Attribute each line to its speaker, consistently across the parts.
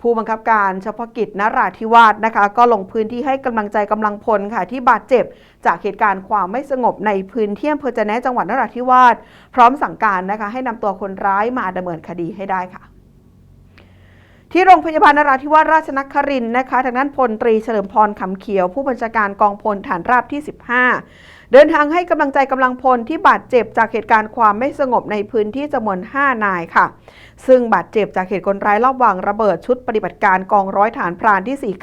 Speaker 1: ผู้บังคับการเฉพาะกิจนราธิวาสนะคะ ก็ลงพื้นที่ให้กำลังใจกำลังพลค่ะ ที่บาดเจ็บ จากเหตุการณ์ความไม่สงบในพื้นที่อำเภอจะแนะจังหวัดนราธิวาสพร้อมสั่งการนะคะ ให้นำตัวคนร้ายมาดำเนินคดีให้ได้ค่ะที่โรงพยาบาลนราธิวาสราชนครินนะคะทางด้านพลตรีเฉลิมพรคำเขียว ผู้บัญชาการกองพลฐานราบที่ 15 เดินทางให้กำลังใจกำลังพลที่บาดเจ็บจากเหตุการณ์ความไม่สงบในพื้นที่จำนวน 5 นายค่ะ ซึ่งบาดเจ็บจากเหตุคนร้ายรอบวางระเบิดชุดปฏิบัติการกองร้อยฐานพรานที่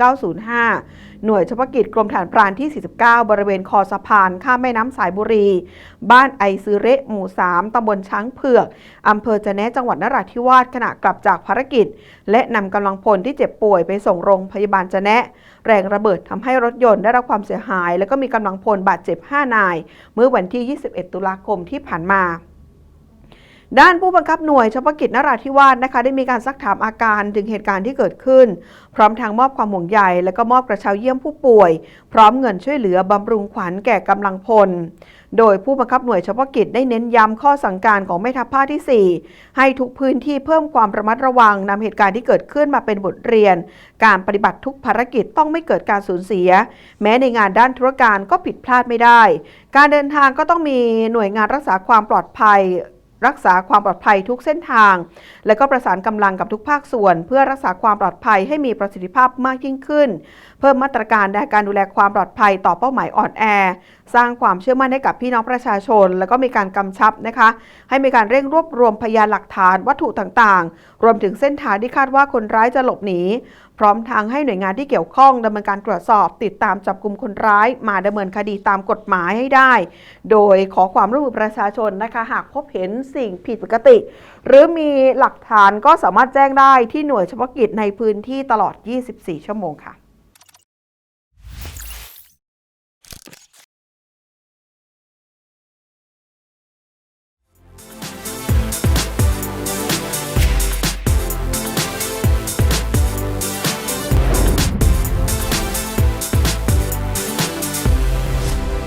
Speaker 1: 4905 หน่วยเฉพาะกิจกรมฐานพรานที่ 49 บริเวณคอสะพานข้ามแม่น้ำสายบุรี บ้านไอซือเระหมู่ 3ตำบลช้างเผือกอำเภอจะแนะจังหวัดนราธิวาสขณะกลับจากภารกิจ และนำกำลังพลที่เจ็บป่วยไปส่งโรงพยาบาลจะแนะ แรงระเบิดทำให้รถยนต์ได้รับความเสียหาย และก็มีกำลังพลบาดเจ็บ 5นาย เมื่อวันที่ 21 ตุลาคมที่ผ่านมา ด้านผู้บังคับหน่วยเฉพาะกิจนราธิวาสนะคะ ได้มีการซักถามอาการถึงเหตุการณ์ที่เกิดขึ้น พร้อมทางมอบความห่วงใยและก็มอบกระเช้าเยี่ยมผู้ป่วย พร้อมเงินช่วยเหลือบำรุงขวัญแก่กำลังพล โดยผู้บังคับหน่วยเฉพาะกิจได้เน้นย้ำข้อสั่งการของแม่ทัพภาคที่ 4 ให้ทุกพื้นที่เพิ่มความระมัดระวังนำเหตุการณ์ที่เกิดขึ้นมาเป็นบทเรียน การปฏิบัติทุกภารกิจต้องไม่เกิดการสูญเสีย แม้ในงานด้านธุรการก็ผิดพลาดไม่ได้ การเดินทางก็ต้องมีหน่วยงานรักษาความปลอดภัย รักษาความปลอดภัยทุกเส้นทาง และก็ประสานกำลังกับทุกภาคส่วน เพื่อรักษาความปลอดภัยให้มีประสิทธิภาพมากยิ่งขึ้น เพิ่มมาตรการในการดูแลความปลอดภัยต่อเป้าหมายอ่อนแอ สร้างความเชื่อมั่นให้กับพี่น้องประชาชน แล้วก็มีการกำชับนะคะ ให้มีการเร่งรวบรวมพยานหลักฐานวัตถุต่างๆ รวมถึงเส้นทางที่คาดว่าคนร้ายจะหลบหนี พร้อมทางให้หน่วยงานที่เกี่ยวข้องดำเนินการตรวจสอบ ติดตามจับกลุ่มคนร้าย มาดำเนินคดีตามกฎหมายให้ได้ โดยขอความร่วมมือประชาชนนะคะ หากพบเห็นสิ่งผิดปกติ หรือมีหลักฐานก็สามารถแจ้งได้ที่หน่วยเฉพาะกิจในพื้นที่ตลอด 24 ชั่วโมงค่ะ